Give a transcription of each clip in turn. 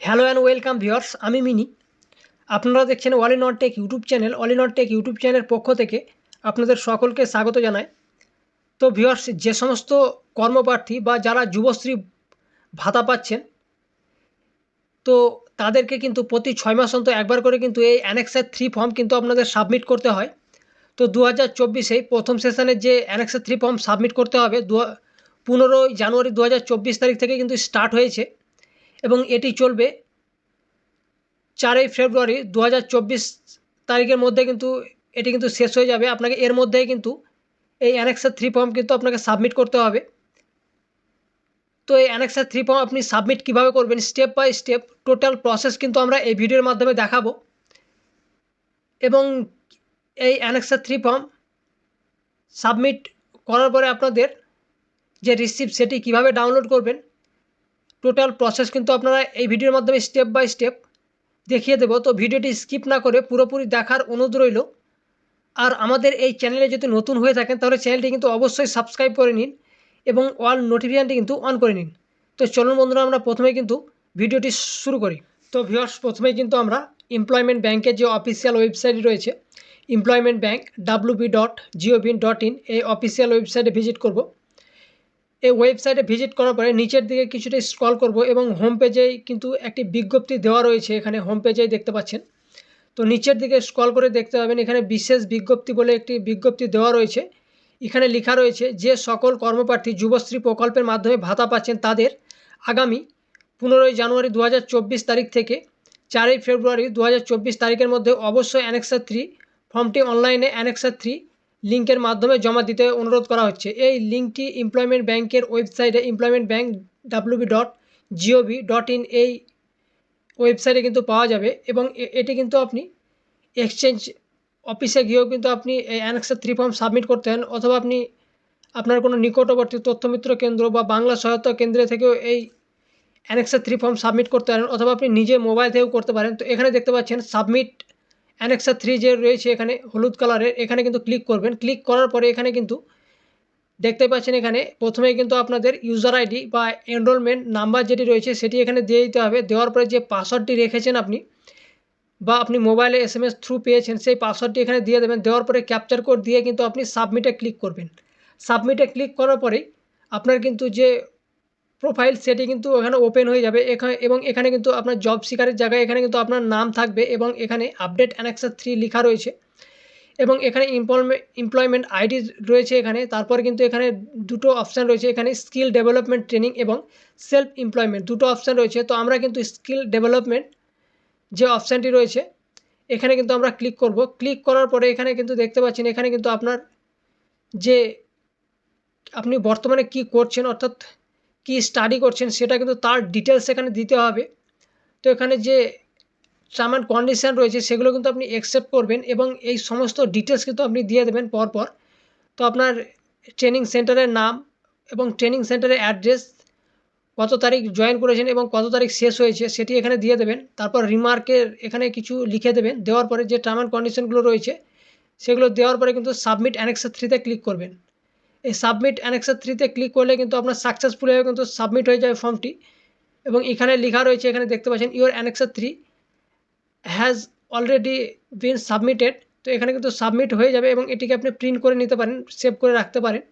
Hello and welcome viewers আমি মিনি। আপনারা দেখছেন all in tech YouTube channel all in tech YouTube চ্যানেলের পক্ষ থেকে আপনাদের সকলকে স্বাগত জানাই। তো ভিওর্স যে সমস্ত কর্মপ্রার্থী বা যারা যুবশ্রী ভাতা পাচ্ছেন, তো তাদেরকে কিন্তু প্রতি ছয় মাস অন্তর একবার করে কিন্তু এই অ্যানেক্সের থ্রি ফর্ম কিন্তু আপনাদের সাবমিট করতে হয়। তো দু হাজার চব্বিশে প্রথম সেশনের যে অ্যানেক্সের থ্রি ফর্ম সাবমিট করতে হবে দু পনেরোই জানুয়ারি দু হাজার চব্বিশ তারিখ থেকে কিন্তু স্টার্ট হয়েছে। এবং এটি চলবে চারই ফেব্রুয়ারি দু হাজার চব্বিশ তারিখের মধ্যে কিন্তু এটি কিন্তু শেষ হয়ে যাবে। আপনাকে এর মধ্যেই কিন্তু এই অ্যানেক্সার থ্রি ফর্ম কিন্তু আপনাকে সাবমিট করতে হবে। তো এই অ্যানেক্সার থ্রি ফর্ম আপনি সাবমিট কীভাবে করবেন step by step total process কিন্তু আমরা এই ভিডিওর মাধ্যমে দেখাবো। এবং এই অ্যানেক্সার থ্রি ফর্ম সাবমিট করার পরে আপনাদের যে রিসিপ্ট সেটি কীভাবে ডাউনলোড করবেন টোটাল প্রসেস কিন্তু আপনারা এই ভিডিওর মাধ্যমে স্টেপ বাই স্টেপ দেখিয়ে দেবো। তো ভিডিওটি স্কিপ না করে পুরোপুরি দেখার অনুরোধ রইল। আর আমাদের এই চ্যানেলে যদি নতুন হয়ে থাকেন, তাহলে চ্যানেলটি কিন্তু অবশ্যই সাবস্ক্রাইব করে নিন এবং অল নোটিফিকেশানটি কিন্তু অন করে নিন। তো চলুন বন্ধুরা, আমরা প্রথমে কিন্তু ভিডিওটি শুরু করি। তো ভিওর্স প্রথমেই কিন্তু আমরা এমপ্লয়মেন্ট ব্যাংকের যে অফিসিয়াল ওয়েবসাইট রয়েছে এমপ্লয়মেন্ট ব্যাংক ডাব্লুবি ডট জিওভিন ডট ইন এই অফিসিয়াল ওয়েবসাইটে ভিজিট করব। এই ওয়েবসাইটে ভিজিট করার পরে নিচের দিকে কিছুটা স্ক্রল করব এবং হোম পেজেই কিন্তু একটি বিজ্ঞপ্তি দেওয়া রয়েছে, এখানে হোম পেজেই দেখতে পাচ্ছেন। তো নিচের দিকে স্ক্রল করে দেখতে পাবেন, এখানে বিশেষ বিজ্ঞপ্তি বলে একটি বিজ্ঞপ্তি দেওয়া রয়েছে। এখানে লেখা রয়েছে যে সকল কর্মপ্রার্থী যুবশ্রী প্রকল্পের মাধ্যমে ভাতা পাচ্ছেন তাদের আগামী পনেরোই জানুয়ারি দু হাজার চব্বিশ তারিখ থেকে চারই ফেব্রুয়ারি দু হাজার চব্বিশ তারিখের মধ্যে অবশ্যই অ্যানেক্সার থ্রি, ফর্মটি অনলাইনে অ্যানেক্সার থ্রি লিঙ্কের মাধ্যমে জমা দিতে অনুরোধ করা হচ্ছে। এই লিঙ্কটি এমপ্লয়মেন্ট ব্যাংকের ওয়েবসাইটে, employment bank WB dot gov dot in এই ওয়েবসাইটে কিন্তু পাওয়া যাবে এবং এটি কিন্তু আপনি এক্সচেঞ্জ অফিসে গিয়েও কিন্তু আপনি এই অ্যানেক্সার থ্রি ফর্ম সাবমিট করতে হন অথবা আপনি আপনার কোনো নিকটবর্তী তথ্যমিত্র কেন্দ্র বা বাংলা সহায়তা কেন্দ্রে থেকেও এই অ্যানেক্সার থ্রি ফর্ম সাবমিট করতে পারেন অথবা আপনি নিজে মোবাইল থেকেও করতে পারেন। তো এখানে দেখতে পাচ্ছেন সাবমিট অ্যানেক্সা থ্রি যে রয়েছে এখানে হলুদ কালারের এখানে কিন্তু ক্লিক করবেন। ক্লিক করার পরে এখানে কিন্তু দেখতে পাচ্ছেন এখানে প্রথমেই কিন্তু আপনাদের ইউজার আইডি বা এনরোলমেন্ট নাম্বার যেটি রয়েছে সেটি এখানে দিয়ে দিতে হবে। দেওয়ার পরে যে পাসওয়ার্ডটি রেখেছেন আপনি বা আপনি মোবাইলে এস এম এস থ্রু পেয়েছেন, সেই পাসওয়ার্ডটি এখানে দিয়ে দেবেন। দেওয়ার পরে ক্যাপচার কোড দিয়ে কিন্তু আপনি সাবমিটে ক্লিক করবেন। সাবমিটে ক্লিক করার পরেই আপনার কিন্তু যে প্রোফাইল সেটি কিন্তু এখানে ওপেন হয়ে যাবে। এখানে এবং এখানে কিন্তু আপনার জব সিকারের জায়গায় এখানে কিন্তু আপনার নাম থাকবে এবং এখানে আপডেট অ্যানেক্সার থ্রি লেখা রয়েছে। এবং এখানে এমপ্লয়মেন্ট আইডি রয়েছে এখানে। তারপর কিন্তু এখানে দুটো অপশান রয়েছে। এখানে স্কিল ডেভেলপমেন্ট ট্রেনিং এবং সেলফ এমপ্লয়মেন্ট দুটো অপশান রয়েছে। তো আমরা কিন্তু স্কিল ডেভেলপমেন্ট যে অপশানটি রয়েছে, এখানে কিন্তু আমরা ক্লিক করব। ক্লিক করার পরে এখানে কিন্তু দেখতে পাচ্ছেন এখানে কিন্তু আপনার যে আপনি বর্তমানে কি করছেন, অর্থাৎ কি স্টাডি করছেন সেটা কিন্তু তার ডিটেলস এখানে দিতে হবে। তো এখানে যে টার্ম অ্যান্ড কন্ডিশান রয়েছে সেগুলো কিন্তু আপনি অ্যাকসেপ্ট করবেন এবং এই সমস্ত ডিটেলস কিন্তু আপনি দিয়ে দেবেন পরপর। তো আপনার ট্রেনিং সেন্টারের নাম এবং ট্রেনিং সেন্টারের অ্যাড্রেস কত তারিখ জয়েন করেছেন এবং কত তারিখ শেষ হয়েছে সেটি এখানে দিয়ে দেবেন। তারপর রিমার্কের এখানে কিছু লিখে দেবেন। দেওয়ার পরে যে টার্ম অ্যান্ড কন্ডিশনগুলো রয়েছে সেগুলো দেওয়ার পরে কিন্তু সাবমিট অ্যানেক্সার থ্রিতে ক্লিক করবেন। এই সাবমিট অ্যানেক্সার থ্রিতে ক্লিক করলে কিন্তু আপনার সাকসেসফুলভাবে কিন্তু সাবমিট হয়ে যাবে ফর্মটি এবং এখানে লেখা রয়েছে, এখানে দেখতে পাচ্ছেন your annexure three has already been submitted তো এখানে কিন্তু সাবমিট হয়ে যাবে এবং এটিকে আপনি প্রিন্ট করে নিতে পারেন সেভ করে রাখতে পারেন।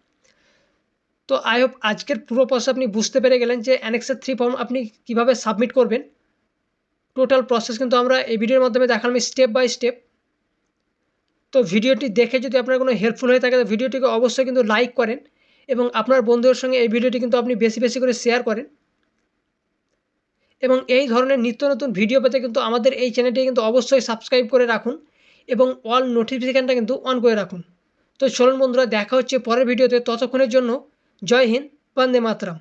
তো আই হোপ আজকের পুরো প্রসেস আপনি বুঝতে পেরে গেলেন যে অ্যানেক্সার থ্রি ফর্ম আপনি কীভাবে সাবমিট করবেন। টোটাল প্রসেস কিন্তু আমরা এই ভিডিওর মাধ্যমে দেখালাম স্টেপ বাই স্টেপ তো ভিডিওটি দেখে যদি আপনার কোনো হেল্পফুল হয়ে থাকে, তো ভিডিওটিকে অবশ্যই কিন্তু লাইক করেন এবং আপনার বন্ধুদের সঙ্গে এই ভিডিওটি কিন্তু আপনি বেশি বেশি করে শেয়ার করেন। এবং এই ধরনের নিত্য নতুন ভিডিও পেতে কিন্তু আমাদের এই চ্যানেলটি কিন্তু অবশ্যই সাবস্ক্রাইব করে রাখুন এবং অল নোটিফিকেশানটা কিন্তু অন করে রাখুন। তো চলুন বন্ধুরা, দেখা হচ্ছে পরের ভিডিওতে ততক্ষণের জন্য জয় হিন্দ, বন্দে মাতরম।